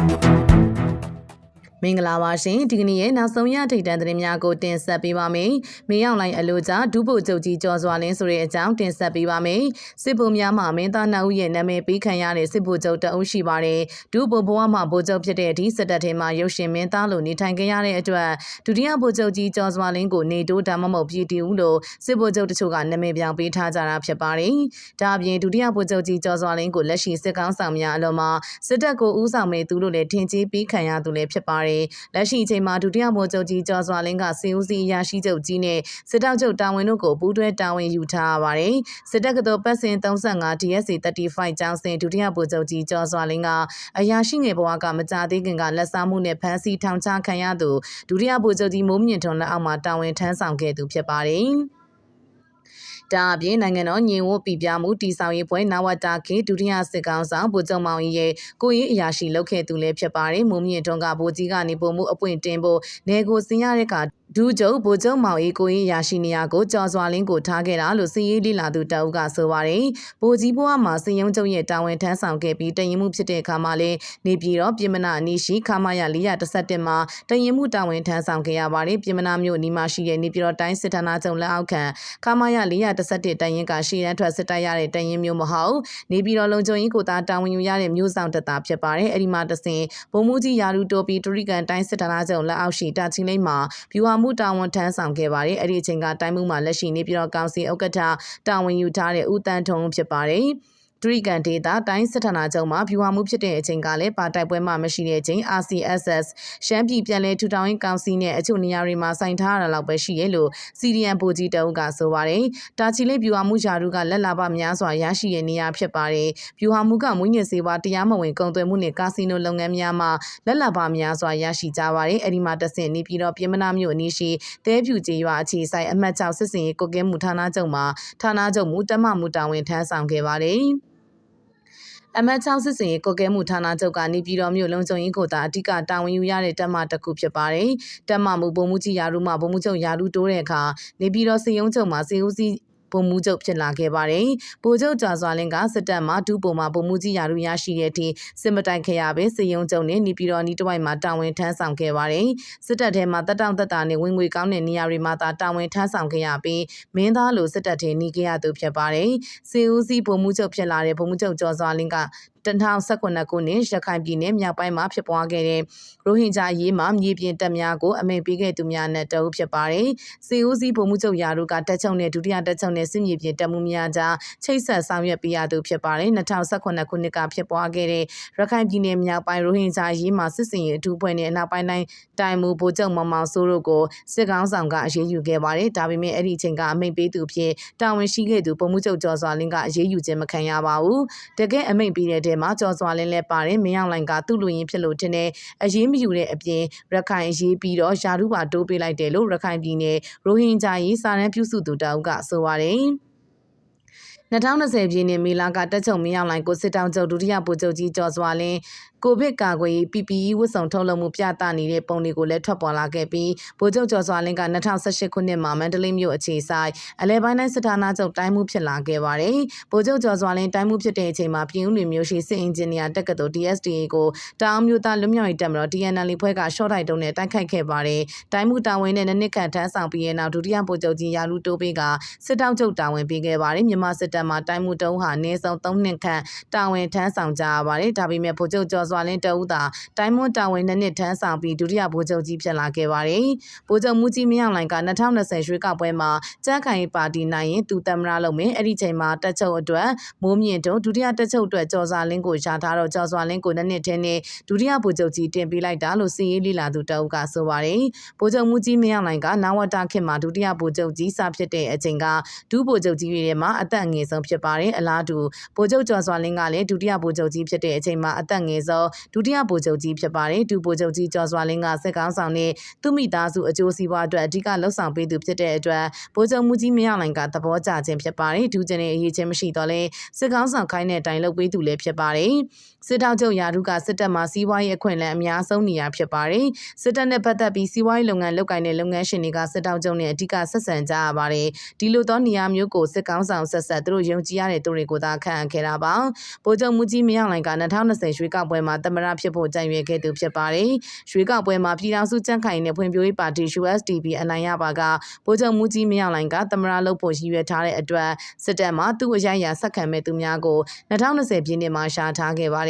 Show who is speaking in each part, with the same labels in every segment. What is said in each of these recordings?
Speaker 1: Thank you. မင်္ဂလာပါရှင်ဒီကနေ့ရဲ့နောက်ဆုံးရထိတ်တန့်သတင်းများကိုတင်ဆက်ပေးပါမယ်။မေရောက်လိုက်အလို့ကြဒုဗိုလ်ချုပ်ကြီးကျော်စွာလင်းဆိုတဲ့အကြောင်းတင်ဆက်ပေးပါမယ်။စစ်ဗိုလ်များမှမင်းသားနှစ်ဦးရဲ့နာမည်ပေးခံရတဲ့စစ်ဗိုလ်ချုပ်တအုပ်ရှိပါတယ်။ဒုဗိုလ်ဘဝမှဗိုလ်ချုပ်ဖြစ်တဲ့အထိစစ်တပ်ထဲမှာရုပ်ရှင်မင်းသားလိုနေထိုင်ခဲ့ရတဲ့အတွက်ဒုတိယဗိုလ်ချုပ်ကြီးကျော်စွာလင်းကိုနေတိုးဒါမှမဟုတ်ပြည်တီဦးလို့စစ်ဗိုလ်ချုပ်တချို့ကနာမည်ပြောင်းပေးထားကြတာဖြစ်ပါတယ်။ဒါအပြင်ဒုတိယဗိုလ်ချုပ်ကြီးကျော်စွာလင်းကိုလက်ရှိစစ်ကောင်းဆောင်များအလုံးမှာစစ်တပ်ကိုဦးဆောင်မဲ့သူလို့လည်းထင်ကြီးပေးခံရသူလည်းဖြစ်ပါတယ်။လက်ရှိအချိန်မှာဒုတိယဗိုလ်ချုပ်ကြီးကျော်စွာလင်းကစေဦးစီအရာရှိချုပ်ကြီးနဲ့စစ်တောက်ချုပ်တာဝန်တို့ကိုပူးတွဲတာဝန်ယူထားရပါတယ်။စစ်တပ်ကတော်ပတ်စဉ်35 DSC 35ကျောင်းစဉ်ဒုတိယဗိုလ်ချုပ်ကြီးကျော်စွာလင်းကအရာရှိငယ်ဘဝကမကြသေးခင်ကလက်စားမှုနဲ့ဖမ်းဆီးထောင်ချခံရသူဒုတိယဗိုလ်ချုပ်ကြီးမိုးမြင့်ထွန်းလက်အောက်မှာတာဝန်ထမ်းဆောင်ခဲ့သူဖြစ်ပါတယ်။ ဒါအပြင်နိုင်ငံတော်ညီဝတ်ပြပြမှုတီဆောင်ရေးပွဲနဝတာခေဒုတိယစစ်ကောင်ဆောင်ဗိုလ်ချုပ်မောင်ကြီးရဲ့ကိုရေးအရာရှိလုပ်ခဲ့သူလည်းဖြစ်ပါတယ်။မုံမြင့်ထွန်းကဗိုလ်ကြီးကနေပုံမှုအပွင့်တင်ဖို့နေကိုစင်ရတဲ့က ဒူးကျုပ်ဗိုလ်ချုပ်မောင်အေးကိုရေးရရှိနေရကိုကြော်စွာလင်းကိုထားခဲ့တာလို့စီရေးလိလာသူတအုပ်ကဆိုပါတယ်။ဗိုလ်ကြီးဘွားမှာစင်ယုံကျုပ်ရဲ့တာဝန်ထမ်းဆောင်ခဲ့ပြီးတရင်မှုဖြစ်တဲ့အခါမှာလည်းနေပြည်တော်ပြည်မနာအနီးရှိခမာရ417မှာတရင်မှုတာဝန်ထမ်းဆောင်ခဲ့ရပါတယ်။ပြည်မနာမြို့အနီးမှာရှိတဲ့နေပြည်တော်တိုင်းစစ်ဌာနချုပ်လက်အောက်ခံခမာရ417တရင်ကရှေ့တန်းထွက်စစ်တိုက်ရတဲ့တရင်မျိုးမဟုတ်နေပြည်တော်လုံခြုံရေးကိုသာတာဝန်ယူရတဲ့မျိုးဆောင်တပ်သားဖြစ်ပါတယ်။အဲဒီမှာတဆင်ဗိုလ်မှူးကြီးယာရုတိုပီတူရီကန်တိုင်းစစ်ဌာနချုပ်လက်အောက်ရှိတာချင်းလိမ့်မှာဗျူဟာမှုတာဝန်ထမ်းဆောင်ခဲ့ပါတယ်။အဲ့ဒီအချိန်ကတိုင်းမှုမှာလက်ရှိနေပြည်တော်ကောင်စီဥက္ကဋ္ဌတာဝန်ယူထားတဲ့ဦးတန်းထုံဖြစ်ပါတယ်။ ဒရိကန်ဒေတာတိုင်းစစ်ဌာနချုပ်မှာဗျူဟာမှုဖြစ်တဲ့အချိန်ကလည်းပါတိုက်ပွဲမှမရှိတဲ့အချိန် RCSS ရှမ်းပြည်ပြည်လဲထူထောင်ရေးကောင်စီနဲ့အချို့နေရာတွေမှာစိုင်ထားရတာလောက်ပဲရှိရလို့ CDN ဗိုလ်ကြီးတအုပ်ကဆိုပါတယ်။တာချီလေးဗျူဟာမှုယာရုကလက်လာပများစွာရရှိတဲ့နေရာဖြစ်ပါတယ်။ဗျူဟာမှုကမွေးညစ်စေဝါတရားမဝင်ကုန်သွယ်မှုနဲ့ကာစီနိုလုပ်ငန်းများမှာလက်လာပများစွာရရှိကြပါတယ်။အဲဒီမှာတဆင့်နေပြည်တော်ပြည်မနာမြို့အနီးရှိသဲဖြူကျေးရွာအခြေဆိုင်အမှတ်6စစ်စင်ရေးကုတ်ကဲမှုဌာနချုပ်မှာဌာနချုပ်မူတမမှုတာဝန်ထမ်းဆောင်ခဲ့ပါတယ်။ အမတ်6စစ်စင်ရေးကုတ်ကဲမှုဌာနချုပ်ကနေပြည်တော်မြို့လုံခြုံရေးကိုသာအဓိကတာဝန်ယူရတဲ့တပ်မတစ်ခုဖြစ်ပါတယ်။တပ်မမှုဗိုလ်မှူးကြီးရာထူးမှဗိုလ်မှူးချုပ်ရာထူးတိုးတဲ့အခါနေပြည်တော်စီယုံချုပ်မှာစီဦးစီး ဗိုလ်မှူးချုပ်ဖြစ်လာခဲ့ပါတယ်။ဗိုလ်ချုပ်ကြာစွာလင်းကစစ်တပ်မှဒုပုံမှာဗိုလ်မှူးကြီးရာထူးရရှိတဲ့အထိစစ်မတိုင်ခရပဲစစ်ရုံးချုပ်နဲ့နေပြည်တော်နီးတစ်ဝိုက်မှာတာဝန်ထမ်းဆောင်ခဲ့ပါတယ်။စစ်တပ်ထဲမှာတက်တောင့်တက်တာနဲ့ဝင်ငွေကောင်းတဲ့နေရာတွေမှာသာတာဝန်ထမ်းဆောင်ခဲ့ရပြီးမင်းသားလိုစစ်တပ်ထဲနေခဲ့ရသူဖြစ်ပါတယ်။စေဦးစီးဗိုလ်မှူးချုပ်ဖြစ်လာတဲ့ဗိုလ်မှူးချုပ်ကျော်စွာလင်းက 2019ခုနှစ်ရခိုင်ပြည်နယ်မြောက်ပိုင်းမှာဖြစ်ပွားခဲ့တဲ့ရိုဟင်ဂျာရေးမှာမြေပြင်တပ်များကိုအမိန့်ပေးခဲ့သူများနဲ့တအုပ်ဖြစ်ပါတယ်။စီဦးစီးဗိုလ်မှူးချုပ်ရာတို့ကတက်ချုပ်နဲ့ဒုတိယတက်ချုပ်နဲ့စစ်မြေပြင်တပ်မှုများကြားချိတ်ဆက်ဆောင်ရွက်ပေးရသူဖြစ်ပါတယ်။2019ခုနှစ်ကဖြစ်ပွားခဲ့တဲ့ရခိုင်ပြည်နယ်မြောက်ပိုင်းရိုဟင်ဂျာရေးမှာစစ်စင်ရေးအထူးဖွဲ့နဲ့အနောက်ပိုင်းတိုင်းတိုင်မူဗိုလ်ချုပ်မောင်မောင်စိုးတို့ကိုစစ်ကောင်းဆောင်ကအရေးယူခဲ့ပါတယ်။ဒါပေမဲ့အဲ့ဒီအချိန်ကအမိန့်ပေးသူဖြစ်တာဝန်ရှိခဲ့သူဗိုလ်မှူးချုပ်ကျော်စွာလင်းကအရေးယူခြင်းမခံရပါဘူး။တကယ်အမိန့်ပေးတဲ့ထဲမှာကျော်စွာလင်းလည်းပါတယ်မင်းအောင်လိုင်ကသူ့လူရင်းဖြစ်လို့တင်တဲ့အရေးမယူတဲ့အပြင်ရခိုင်အရေးပြီးတော့ယာရုပါတိုးပေးလိုက်တယ်လို့ရခိုင်ပြည်နယ်ရိုဟင်ဂျာရေးစာရန်ပြုစုသူတအုပ်ကဆိုပါတယ်2020ပြည့်နှစ်မေလကတက်ချုပ်မင်းအောင်လိုင်ကိုစစ်တောင်ချုပ်ဒုတိယဗိုလ်ချုပ်ကြီးကျော်စွာလင်း ကိုဗစ်ကာကွယ်ရေး PPE ဝတ်စုံထုတ်လုပ်မှုပြသနေတဲ့ပုံတွေကိုလည်းထွက်ပေါ်လာခဲ့ပြီးဗိုလ်ချုပ်ကျော်စွာလင်းက2018ခုနှစ်မှာမန္တလေးမြို့အခြေဆိုင်အလဲပိုင်းတိုင်းစစ်ဌာနချုပ်တိုင်းမှုဖြစ်လာခဲ့ပါတယ်။ဗိုလ်ချုပ်ကျော်စွာလင်းတိုင်းမှုဖြစ်တဲ့အချိန်မှာပြည်ဦးလွင်မြို့ရှိစစ်အင်ဂျင်နီယာတက္ကသိုလ် DSTA ကိုတောင်မြို့သားလွတ်မြောက်ရေးတပ်မတော် DNL ဖွဲ့ကရှော့တိုက်တုံးနဲ့တိုက်ခိုက်ခဲ့ပါတယ်။တိုင်းမှုတာဝန်နဲ့နှစ်ခန့်ထမ်းဆောင်ပြီးတဲ့နောက်ဒုတိယဗိုလ်ချုပ်ကြီးရာလူတိုးပေးကစစ်တောက်ချုပ်တာဝန်ပေးခဲ့ပါတယ်။မြန်မာစစ်တပ်မှတိုင်းမှုတုံးဟာနေဆုံး3နှစ်ခန့်တာဝန်ထမ်းဆောင်ကြရပါတယ်။ဒါပေမဲ့ဗိုလ်ချုပ်ကျော်စွာလင်းတအုပ်သာတိုင်းမွန်တာဝန်နှစ်နှစ်ထမ်းဆောင်ပြီးဒုတိယဗိုလ်ချုပ်ကြီးဖြစ်လာခဲ့ပါတယ်။ဗိုလ်ချုပ်မူကြီးမင်းအောင်လှိုင်က2020ရွေးကောက်ပွဲမှာကြမ်းခိုင်ပါတီနိုင်ရင်သူသမ္မတလုပ်မယ်။အဲ့ဒီချိန်မှာတက်ချုပ်အတွက်မိုးမြင့်တုံဒုတိယတက်ချုပ်အတွက်ကျော်စွာလင်းကိုရှာထားတော့ကျော်စွာလင်းကိုနှစ်နှစ်ထင်းနဲ့ဒုတိယဗိုလ်ချုပ်ကြီးတင်ပေးလိုက်တာလို့စီရေးလိလာသူတအုပ်ကဆိုပါတယ်။ဗိုလ်ချုပ်မူကြီးမင်းအောင်လှိုင်ကနဝတခေတ်မှာဒုတိယဗိုလ်ချုပ်ကြီးစဖြစ်တဲ့အချိန်ကဒုဗိုလ်ချုပ်ကြီးတွေထဲမှာအသက်ငယ်ဆုံးဖြစ်ပါတယ်။အလားတူဗိုလ်ချုပ်ကျော်စွာလင်းကလည်းဒုတိယဗိုလ်ချုပ်ကြီးဖြစ်တဲ့အချိန်မှာအသက်ငယ်ဆုံးဒုတိယဗိုလ်ချုပ်ကြီးဖြစ်ပါတယ်ဒုဗိုလ်ချုပ်ကြီးကျော်စွာလင်းကစစ်ကောင်းဆောင်နဲ့သူမိသားစုအကျိုးစီးပွားအတွက်အဓိကလှုပ်ဆောင်ပေးသူဖြစ်တဲ့အတွက်ဗိုလ်ချုပ်မူကြီးမင်းအောင်လှိုင်ကသဘောကျခြင်းဖြစ်ပါတယ်ဒုကျင်ရဲ့အရေးချင်းမရှိတော့လဲစစ်ကောင်းဆောင်ခိုင်းတဲ့အတိုင်းလုပ်ပေးသူလည်းဖြစ်ပါတယ်စစ်တောက်ချုပ်ရာထူးကစစ်တပ်မှစီးပွားရေးအခွင့်အလမ်းအများဆုံးနေရာဖြစ်ပါတယ်စစ်တပ်နဲ့ပတ်သက်ပြီးစီးပွားရေးလုပ်ငန်းလုပ်ကိုင်တဲ့လုပ်ငန်းရှင်တွေကစစ်တောက်ချုပ်နဲ့အဓိကဆက်ဆံကြရပါတယ်ဒီလိုသောနေရာမျိုးကိုစစ်ကောင်းဆောင်ဆက်ဆက်သူတို့တို့ယုံကြည်ရတဲ့သူတွေကိုသာခန့်အပ်ခဲ့တာပါဗိုလ်ချုပ်မူကြီးမင်းအောင်လှိုင်က2020ရွေးကောက်ပွဲမှာသမရဖြစ်ဖို့ကြံရွယ်ခဲ့သူဖြစ်ပါတယ်ရွေးကောက်ပွဲမှာပြည်ထောင်စုကြံ့ခိုင်တဲ့ဖွံ့ဖြိုးရေးပါတီ USDP အနိုင်ရပါကဗိုလ်ချုပ်မူကြီးမင်းအောင်လှိုင်ကသမရလုပ်ဖို့ရည်ရွယ်ထားတဲ့အတွက်စစ်တပ်မှသူ့အရိုက်အရာဆက်ခံမဲ့သူများကို2020ပြည့်နှစ်မှာရှာထားခဲ့ပါတယ်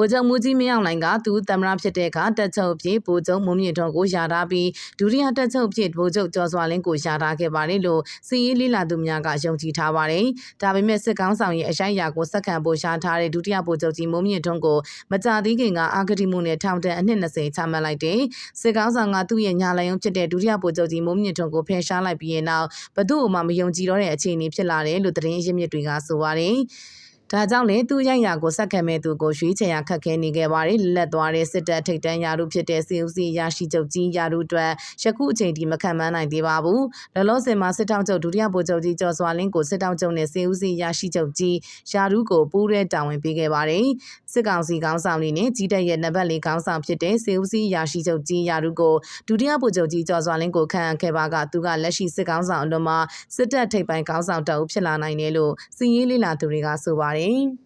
Speaker 1: ဗိုလ်ချုပ်မူကြီးမင်းအောင်လှိုင်ကသူသမ္မတဖြစ်တဲ့အခါတက်ချုပ်ဖြစ်ဗိုလ်ချုပ်မုံမြင့်ထွန်းကိုယာထားပြီးဒုတိယတက်ချုပ်ဖြစ်ဗိုလ်ချုပ်ကျော်စွာလင်းကိုယာထားခဲ့ပါတယ်လို့စီရေးလေးလာသူများကယုံကြည်ထားပါတယ်။ဒါပေမဲ့စစ်ကောင်းဆောင်ရဲ့အရိုက်အရာကိုစက္ကန့်ပိုရှာထားတဲ့ဒုတိယဗိုလ်ချုပ်ကြီးမုံမြင့်ထွန်းကိုမကြသေးခင်ကအာဂတိမှုနဲ့ထောင်ဒဏ်အနှစ်20ချမှတ်လိုက်တယ်။စစ်ကောင်းဆောင်ကသူ့ရဲ့ညာလယုံဖြစ်တဲ့ဒုတိယဗိုလ်ချုပ်ကြီးမုံမြင့်ထွန်းကိုဖယ်ရှားလိုက်ပြီးတဲ့နောက်ဘသူ့အမှမယုံကြည်တော့တဲ့အခြေအနေဖြစ်လာတယ်လို့သတင်းရင်းမြစ်တွေကဆိုပါတယ်။ ဒါကြောင့်လေသူရိုက်ရာကိုစက်ခံမဲ့သူကိုရွေးချယ်ရခက်ခဲနေခဲ့ပါတယ်လက်သွားတဲ့စစ်တပ်ထိတ်တန်းယာရုဖြစ်တဲ့စီဦးစီရရှိချုပ်ကြီးယာရုအတွက်ယခုအချိန်ဒီမခံမနိုင်သေးပါဘူးလောလောဆယ်မှာစစ်တောင်ချုပ်ဒုတိယဗိုလ်ချုပ်ကြီးကျော်စွာလင်းကိုစစ်တောင်ချုပ်နဲ့စီဦးစီရရှိချုပ်ကြီးယာရုကိုပူးရဲတာဝန်ပေးခဲ့ပါတယ်စစ်ကောင်စီခေါင်းဆောင်တွေနဲ့ကြီးတက်ရဲ့နံပါတ်၄ခေါင်းဆောင်ဖြစ်တဲ့စီဦးစီရရှိချုပ်ကြီးယာရုကိုဒုတိယဗိုလ်ချုပ်ကြီးကျော်စွာလင်းကိုခန့်အပ်ခဲ့ပါကသူကလက်ရှိစစ်ကောင်ဆောင်အလွန်မှာစစ်တပ်ထိပ်ပိုင်းခေါင်းဆောင်တအုပ်ဖြစ်လာနိုင်တယ်လို့စီရေးလေးလာသူတွေကဆိုပါတယ် Jerusalém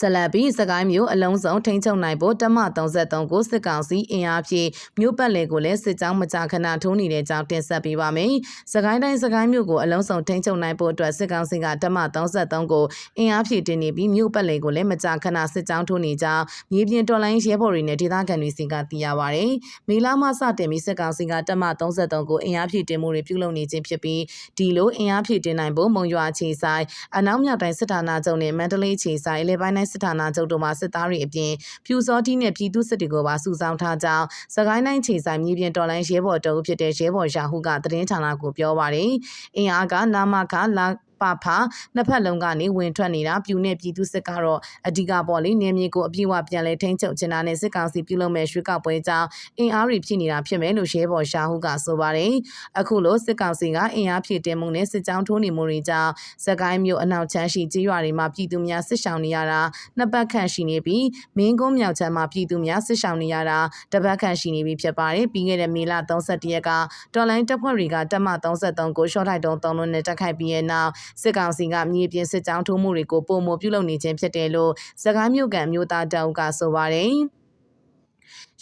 Speaker 1: ဆက်လက်ပြီးစကိုင်းမျိုးအလုံးစုံထိန်းချုပ်နိုင်ဖို့တမ33ကိုစစ်ကောင်စီအင်အားဖြင့်မြို့ပတ်လည်ကိုလည်းစစ်ကြောင်းမကြာခဏထိုးနေတဲ့ကြောင်းတင်ဆက်ပေးပါမယ်။စကိုင်းတိုင်းစကိုင်းမျိုးကိုအလုံးစုံထိန်းချုပ်နိုင်ဖို့အတွက်စစ်ကောင်စီကတမ33ကိုအင်အားဖြင့်တင်နေပြီးမြို့ပတ်လည်ကိုလည်းမကြာခဏစစ်ကြောင်းထိုးနေကြောင်းမြေပြင်တော်လိုင်းရဲဘော်တွေနဲ့ဒေသခံတွေစီကသိရပါဗျ။မေလာမှစတင်ပြီးစစ်ကောင်စီကတမ33ကိုအင်အားဖြင့်တင်မှုတွေပြုလုပ်နေခြင်းဖြစ်ပြီးဒီလိုအင်အားဖြင့်တင်နိုင်ဖို့မုံရွာခြေဆိုင်အနောက်မြောက်တိုင်းစစ်ဌာနချုပ်နဲ့မန္တလေးခြေဆိုင်လေပိုင်းတိုင်းစစ်ဌာနချုပ်တို့မှစစ်သားတွေအပြင်ဖြူစောတိနဲ့ပြည်သူစစ်တွေကိုပါစုဆောင်းထားကြောင်းစကိုင်းတိုင်းခြေဆိုင်မြေပြင်တော်လိုင်းရဲဘော်တအုပ်ဖြစ်တဲ့ရဲဘော်ရာဟုကသတင်းဌာနကိုပြောပါတယ်။အင်အားကနာမခလာ ပဖာနှစ်ဖက်လုံးကနေဝင်ထွက်နေတာပြူနဲ့ပြည်သူစစ်ကတော့အဓိကပေါ့လေနေမြေကိုအပြည့်အဝပြန်လဲထိန်းချုပ်ချင်တာနဲ့စစ်ကောင်စီပြုလုပ်မဲ့ရွှေကောက်ပွဲကြောင့်အင်အားတွေဖြစ်နေတာဖြစ်မယ်လို့ရဲဘော်ရှာဟုကဆိုပါတယ်အခုလိုစစ်ကောင်စီကအင်အားဖြည့်တင်မှုနဲ့စစ်ကြောင်းထိုးနေမှုတွေကြောင့်စကိုင်းမြို့အနောက်ချမ်းရှိကြေးရွာတွေမှာပြည်သူများစစ်ဆောင်နေရတာနှစ်ပတ်ခန့်ရှိနေပြီးမင်းကုန်းမြောက်ချမ်းမှာပြည်သူများစစ်ဆောင်နေရတာတပတ်ခန့်ရှိနေပြီဖြစ်ပါတယ်ပြီးခဲ့တဲ့မေလ31ရက်ကတော်လိုင်းတပ်ဖွဲ့တွေကတပ်မ33ကိုရှော့ထိုက်တုံးသုံးလုံးနဲ့တက်ခိုက်ပြီးတဲ့နောက်စစ်ကောင်စီကမြေပြင်စစ်ကြောင်းထိုးမှုတွေကိုပုံမပြုလုပ်နေခြင်းဖြစ်တယ်လို့စကားမြို့ကန်မြို့သားတောင်ကဆိုပါတယ်။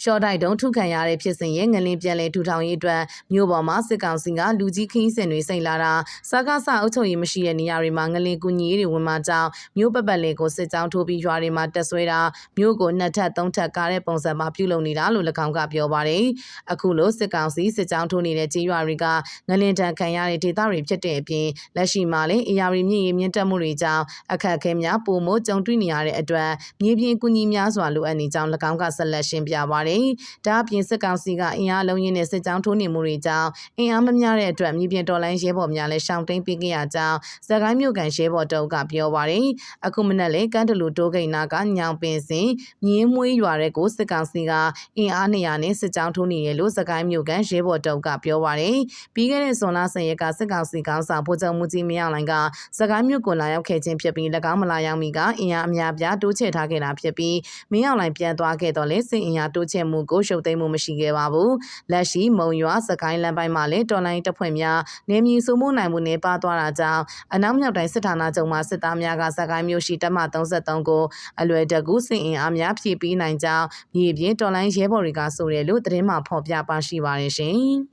Speaker 1: ရှော့တိုက်တုံးထုခံရတဲ့ဖြစ်စဉ်ရဲ့ငလင်းပြန်လဲထူထောင်ရေးအတွက်မြို့ပေါ်မှာစစ်ကောင်စီကလူကြီးခင်းစင်တွေစိတ်လာတာစကားဆအုပ်ချုပ်ရေးမရှိတဲ့နေရာတွေမှာငလင်းကူညီရေးတွေဝင်မှကြောင်းမြို့ပတ်ပတ်လည်ကိုစစ်ကြောင်းထိုးပြီးရွာတွေမှာတက်ဆွဲတာမြို့ကိုနှစ်ထပ်သုံးထပ်ကားတဲ့ပုံစံမှာပြုလုပ်နေတာလို့၎င်းကပြောပါတယ်အခုလိုစစ်ကောင်စီစစ်ကြောင်းထိုးနေတဲ့ကြေးရွာတွေကငလင်းတန်ခံရတဲ့ဒေသတွေဖြစ်တဲ့အပြင်လက်ရှိမှာလည်းအရာတွေမြင့်ရမြင့်တက်မှုတွေကြောင့်အခက်အခဲများပုံမို့ကြုံတွေ့နေရတဲ့အတွက်မြေပြင်ကူညီများစွာလိုအပ်နေကြောင်း၎င်းကဆက်လက်ရှင်းပြပါတယ်။ဒါအပြင်စစ်ကောင်စီကအင်အားလုံးရင်းနဲ့စစ်ကြောင်းထိုးနေမှုတွေကြောင့်အင်အားမများတဲ့အတွက်မြေပြင်တော်လိုင်းရဲဘော်များလည်းရှောင်တိန်ပေးခဲ့ရကြောင်းစကိုင်းမြို့ကန်ရဲဘော်တုပ်ကပြောပါတယ်။အခုမနက်လေကန်းတလူတိုးဂိန်နာကညောင်ပင်စင်မြင်းမွေးရွာတဲ့ကိုစစ်ကောင်စီကအင်အား200နဲ့စစ်ကြောင်းထိုးနေတယ်လို့စကိုင်းမြို့ကန်ရဲဘော်တုပ်ကပြောပါတယ်။ပြီးခဲ့တဲ့ဇွန်လ10ရက်ကစစ်ကောင်စီကောင်ဆောင်ဗိုလ်ချုပ်မှုကြီးမင်းအောင်လှိုင်ကစကိုင်းမြို့ကိုလာရောက်ခဲ့ခြင်းဖြစ်ပြီး၎င်းမလာရောက်မီကအင်အားအများပြားတိုးချဲ့ထားခဲ့တာဖြစ်ပြီးမင်းအောင်လှိုင်ပြန်သွားခဲ့တော့လေစစ်အင်အားတိုးချဲ့မှုကိုရှုပ်သိမ်းမှုမရှိခဲ့ပါဘူး။လက်ရှိမုံရွာစကိုင်းလမ်းပိုင်းမှာလည်းတော်လိုင်းတပ်ဖွဲ့များနေမြေစုမှုနိုင်မှုနဲ့ပါသွားတာကြောင့်အနောက်မြောက်တိုင်းစစ်ဌာနချုပ်မှစစ်သားများကစကိုင်းမြို့ရှိတပ်မ33ကိုအလွယ်တကူစစ်အင်အားများဖြည့်ပေးနိုင်ကြောင်းမြေပြင်တော်လိုင်းရဲဘော်တွေကဆိုတယ်လို့သတင်းမှဖော်ပြပါရှိပါတယ်ရှင်။